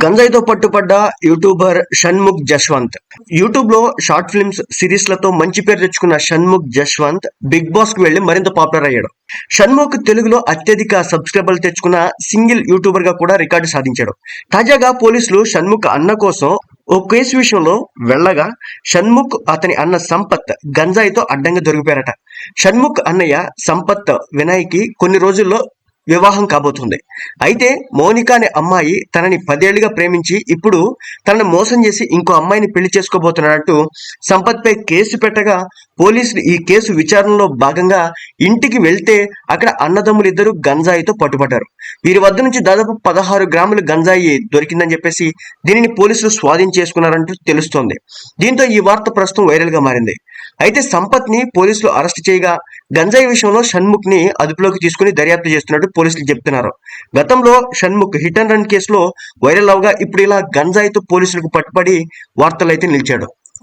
గంజాయితో పట్టుపడ్డ యూట్యూబర్ షణ్ముఖ్ జశ్వంత్. యూట్యూబ్లో short films సిరీస్లతో మంచి పేరు తెచ్చుకున్న షణ్ముఖ్ జశ్వంత్ బిగ్ బాస్కు వెళ్ళి మరింత పాపులర్ అయ్యాడు. షణ్ముఖ్ తెలుగులో అత్యధిక సబ్స్క్రైబర్లు తెచ్చుకున్న సింగిల్ యూట్యూబర్గా కూడా రికార్డు సాధించాడు. తాజాగా పోలీసులు షణ్ముఖ్ అన్న కోసం ఓ కేసు విషయంలో వెళ్ళగా షణ్ముఖ్ అతని అన్న సంపత్ గంజాయితో అడ్డంగా దొరికిపోయారట. షణ్ముఖ్ అన్నయ్య సంపత్ వినాయ్కి కొన్ని రోజుల్లో వివాహం కాబోతుంది. అయితే మౌనిక అనే అమ్మాయి తనని పదేళ్ళుగా ప్రేమించి ఇప్పుడు తనని మోసం చేసి ఇంకో అమ్మాయిని పెళ్ళి చేసుకోబోతున్నట్టు సంపత్పై కేసు పెట్టగా పోలీసులు ఈ కేసు విచారణలో భాగంగా ఇంటికి వెళ్తే అక్కడ అన్నదమ్ములు ఇద్దరు గంజాయితో పట్టుబడ్డారు. వీరి వద్ద నుంచి దాదాపు పదహారు గ్రాములు గంజాయి దొరికిందని చెప్పేసి దీనిని పోలీసులు స్వాధీనం చేసుకున్నారంటూ తెలుస్తోంది. దీంతో ఈ వార్త ప్రస్తుతం వైరల్గా మారింది. అయితే సంపత్ని పోలీసులు అరెస్ట్ చేయగా గంజాయి విషయంలో షణ్ముఖ్ని అదుపులోకి తీసుకుని దర్యాప్తు చేస్తున్నట్టు పోలీసులు చెప్తున్నారు. గతంలో షణ్ముఖ్ హిట్ అండ్ రన్ కేసులో వైరల్ అవగా ఇప్పుడు ఇలా గంజాయితో పోలీసులకు పట్టుబడి వార్తలైతే నిలిచాడు.